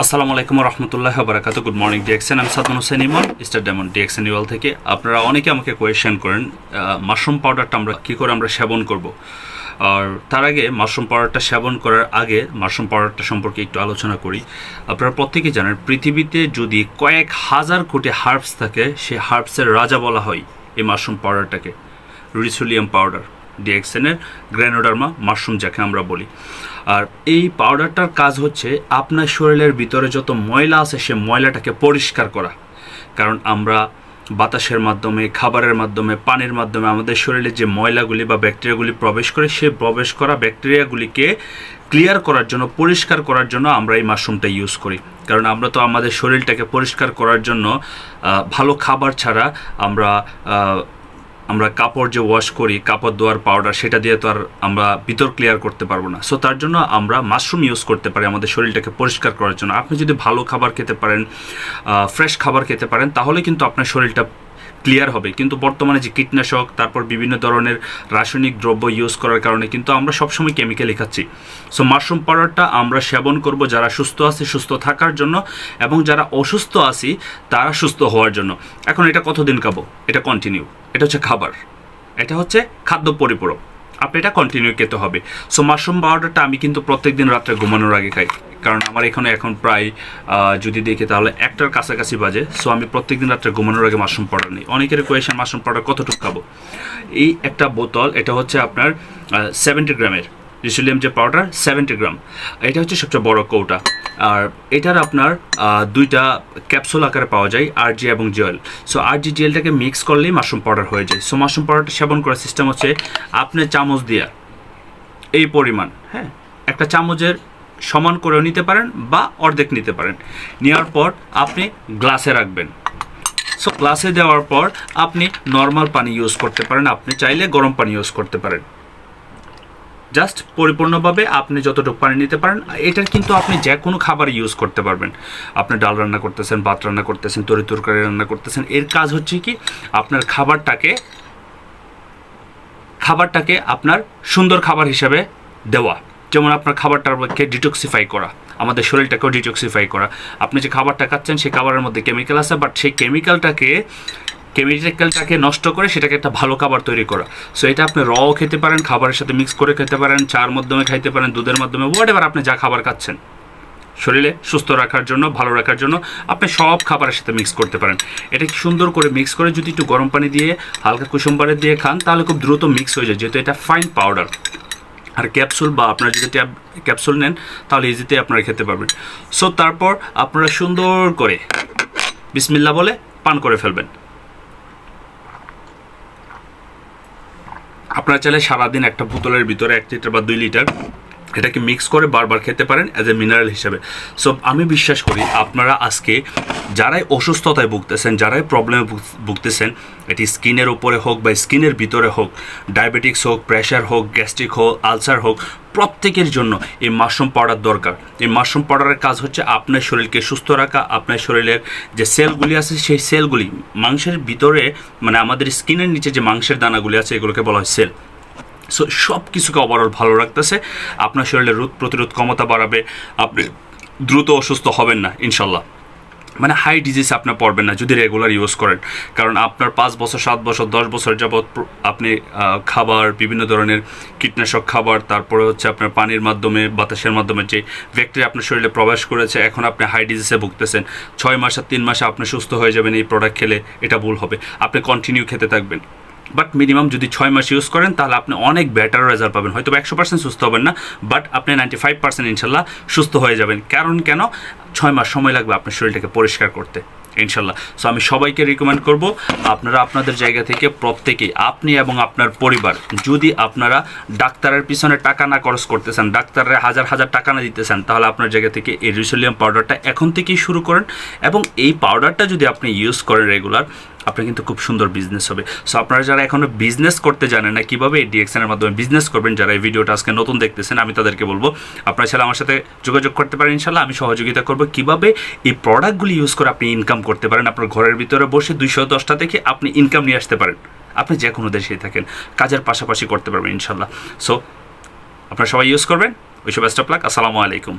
আসসালামু আলাইকুম রহমতুল্লাহ বারাকাতু গুড মর্নিং ডিএক্সেন আমি Sadman Hossain Emon star diamond DXN UL থেকে। আপনারা অনেকে আমাকে কোয়েশ্চেন করেন মাশরুম পাউডারটা আমরা কী করে আমরা সেবন করব? আর তার আগে মাশরুম পাউডারটা সেবন করার আগে মাশরুম পাউডারটা সম্পর্কে একটু আলোচনা করি। আপনারা প্রত্যেকে জানেন, পৃথিবীতে যদি কয়েক হাজার কোটি হার্বস থাকে সেই হার্বসের রাজা বলা হয় এই মাশরুম পাউডারটাকে রিসোলিয়াম পাউডার ডিএক্সেনের গ্র্যানোডার্মা মাশরুম যাকে আমরা বলি। আর এই পাউডারটার কাজ হচ্ছে আপনার শরীরের ভিতরে যত ময়লা আছে সে ময়লাটাকে পরিষ্কার করা। কারণ আমরা বাতাসের মাধ্যমে, খাবারের মাধ্যমে, পানির মাধ্যমে আমাদের শরীরে যে ময়লাগুলি বা ব্যাকটেরিয়াগুলি প্রবেশ করে, সে প্রবেশ করা ব্যাকটেরিয়াগুলিকে ক্লিয়ার করার জন্য, পরিষ্কার করার জন্য আমরা এই মাশরুমটা ইউজ করি। কারণ আমরা তো আমাদের শরীরটাকে পরিষ্কার করার জন্য ভালো খাবার ছাড়া আমরা আমরা কাপড় যে ওয়াশ করি, কাপড় ধোয়ার পাউডার সেটা দিয়ে তো আর আমরা ভিতর ক্লিয়ার করতে পারব না। সো তার জন্য আমরা মাশরুম ইউজ করতে পারি আমাদের শরীরটাকে পরিষ্কার করার জন্য। আপনি যদি ভালো খাবার খেতে পারেন ফ্রেশ খাবার খেতে পারেন, তাহলে কিন্তু আপনার শরীরটা ক্লিয়ার হবে। কিন্তু বর্তমানে যে কীটনাশক, তারপর বিভিন্ন ধরনের রাসায়নিক দ্রব্য ইউজ করার কারণে কিন্তু আমরা সবসময় কেমিক্যালই খাচ্ছি। সো মাশরুম পাউডারটা আমরা সেবন করব যারা সুস্থ আছে, সুস্থ থাকার জন্য এবং যারা অসুস্থ আছি, তারা সুস্থ হওয়ার জন্য। এখন এটা কতদিন খাব? এটা কন্টিনিউ এটা হচ্ছে খাবার। এটা হচ্ছে খাদ্য পরিপূরক। আপনি এটা কন্টিনিউ খেতে হবে। সো মাশরুম পাউডারটা আমি কিন্তু প্রত্যেক দিন রাত্রে ঘুমানোর আগে খাই। কারণ আমার এখানে এখন প্রায় যদি দেখি তাহলে একটার কাছাকাছি বাজে। সো আমি প্রত্যেক দিন রাত্রে ঘুমানোর আগে মাশরুম পাউডার নিই। অনেকের কোয়েশন মাশরুম পাউডার কতটুকু খাব? এই একটা বোতল, এটা হচ্ছে আপনার সেভেন্টি গ্রামের। রিসোলিয়াম যে পাউডার সেভেন্টি গ্রাম এটা হচ্ছে সবচেয়ে বড় কৌটা। আর এটার আপনার দুইটা ক্যাপসুল আকারে পাওয়া যায় আরজি এবং জেল সো আরজি জেলটাকে মিক্স করলেই মাশরুম পাউডার হয়ে যায়। সো মাশরুম পাউডারটা সেবন করার সিস্টেম হচ্ছে, আপনি চামচ দিয়া এই পরিমাণ হ্যাঁ একটা চামচের সমান করেও নিতে পারেন বা অর্ধেক নিতে পারেন। নেওয়ার পর আপনি গ্লাসে রাখবেন। সো গ্লাসে দেওয়ার পর আপনি নর্মাল পানি ইউজ করতে পারেন। আপনি চাইলে গরম পানি ইউজ করতে পারেন। জাস্ট পরিপূর্ণভাবে আপনি যতটুকু পানি নিতে পারেন, এটার কিন্তু আপনি যে কোনো খাবার ইউজ করতে পারবেন। আপনি ডাল রান্না করতেছেন, ভাত রান্না করতেছেন, তরি তরকারি রান্না করতেছেন, এর কাজ হচ্ছে কি, আপনার খাবারটাকে খাবারটাকে আপনার সুন্দর খাবার হিসাবে দেওয়া। যেমন আপনার খাবারটাকে ডিটক্সিফাই করা, আমাদের শরীরটাকেও ডিটক্সিফাই করা। আপনি যে খাবারটা খাচ্ছেন, সেই খাবারের মধ্যে কেমিক্যাল আছে বাট সেই কেমিক্যালটাকে কেমিক্যালটাকে নষ্ট করে সেটাকে একটা ভালো খাবার তৈরি করা। সো এটা আপনি রও খেতে পারেন, খাবারের সাথে মিক্স করে খেতে পারেন, চার মাধ্যমে খাইতে পারেন, দুধের মাধ্যমে হোয়াট এবার আপনি যা খাবার খাচ্ছেন। শরীরে সুস্থ রাখার জন্য, ভালো রাখার জন্য আপনি সব খাবারের সাথে মিক্স করতে পারেন। এটা সুন্দর করে মিক্স করে যদি একটু গরম পানি দিয়ে, হালকা কুসুম পানি দিয়ে খান, তাহলে খুব দ্রুত মিক্স হয়ে যায়। যেহেতু এটা ফাইন পাউডার আর ক্যাপসুল বা আপনারা যদি ট্যাব ক্যাপসুল নেন, তাহলে ইজিতে আপনারা খেতে পারবেন। সো তারপর আপনারা সুন্দর করে বিসমিল্লা বলে পান করে ফেলবেন। আপনারা চাইলে সারাদিন একটা বোতলের ভিতরে এক লিটার বা দুই লিটার এটাকে মিক্স করে বারবার খেতে পারেন অ্যাজ এ মিনারেল হিসেবে। সো আমি বিশ্বাস করি আপনারা আজকে যারাই অসুস্থতায় ভুগতেছেন, যারাই প্রবলেমে ভুগতেছেন, এটি স্কিনের উপরে হোক বা স্কিনের ভিতরে হোক ডায়াবেটিক্স হোক প্রেশার হোক গ্যাস্ট্রিক হোক আলসার হোক, প্রত্যেকের জন্য এই মাশরুম পাউডার দরকার। এই মাশরুম পাউডারের কাজ হচ্ছে আপনার শরীরকে সুস্থ রাখা, আপনার শরীরের যে সেলগুলি আছে সেই সেলগুলি মাংসের ভিতরে মানে আমাদের স্কিনের নিচে যে মাংসের দানাগুলি আছে, এগুলোকে বলা হয় সেল সো সব কিছুকে ওভারঅল ভালো রাখতেছে। আপনার শরীরে রোগ প্রতিরোধ ক্ষমতা বাড়াবে। আপনি দ্রুত অসুস্থ হবেন না ইনশাল্লাহ মানে হাই ডিজিজ আপনার পড়বেন না, যদি রেগুলার ইউজ করেন। কারণ আপনার পাঁচ বছর, সাত বছর, দশ বছর যাবৎ আপনি খাবার, বিভিন্ন ধরনের কীটনাশক খাবার, তারপরে হচ্ছে আপনার পানির মাধ্যমে, বাতাসের মাধ্যমে যে ব্যাকটেরিয়া আপনার শরীরে প্রবেশ করেছে, এখন আপনি হাই ডিজিজে ভুগতেছেন। ছয় মাস আর তিন মাসে আপনি সুস্থ হয়ে যাবেন এই প্রোডাক্ট খেলে, এটা ভুল হবে। আপনি কন্টিনিউ খেতে থাকবেন। বাট মিনিমাম যদি ছয় মাস ইউজ করেন, তাহলে আপনি অনেক বেটার রেজাল্ট পাবেন। হয়তো একশো পার্সেন্ট সুস্থ হবেন না বাট আপনি নাইনটি ফাইভ পার্সেন্ট ইনশাল্লাহ সুস্থ হয়ে যাবেন। কারণ কেন? ছয় মাস সময় লাগবে আপনার শরীরটাকে পরিষ্কার করতে, ইনশাল্লাহ। সো আমি সবাইকে রিকমেন্ড করব, আপনারা আপনাদের জায়গা থেকে প্রত্যেকেই, আপনি এবং আপনার পরিবার, যদি আপনারা ডাক্তারের পিছনে টাকা না খরচ করতেছেন, ডাক্তারের হাজার হাজার টাকা না দিতেছেন, তাহলে আপনার জায়গা থেকে এই রিসোলিয়াম পাউডারটা এখন থেকেই শুরু করেন। এবং এই পাউডারটা যদি আপনি ইউজ করেন রেগুলার আপনার কিন্তু খুব সুন্দর বিজনেস হবে। সো আপনারা যারা এখনও বিজনেস করতে জানেন না, কীভাবে ডিএক্সএনের মাধ্যমে বিজনেস করবেন, যারা এই ভিডিওটা আজকে নতুন দেখতেছেন, আমি তাদেরকে বলব, আপনারা ছেলে আমার সাথে যোগাযোগ করতে পারেন ইনশাল্লাহ আমি সহযোগিতা করব কীভাবে এই প্রোডাক্টগুলি ইউজ করে আপনি ইনকাম করতে পারেন। আপনার ঘরের ভিতরে বসে দুইশো দশটা থেকে আপনি ইনকাম নিয়ে আসতে পারেন। আপনি যে কোনো দেশেই থাকেন, কাজের পাশাপাশি করতে পারবেন ইনশাল্লাহ সো আপনারা সবাই ইউজ করবেন। ওইসব অফ লাক আসসালামু আলাইকুম।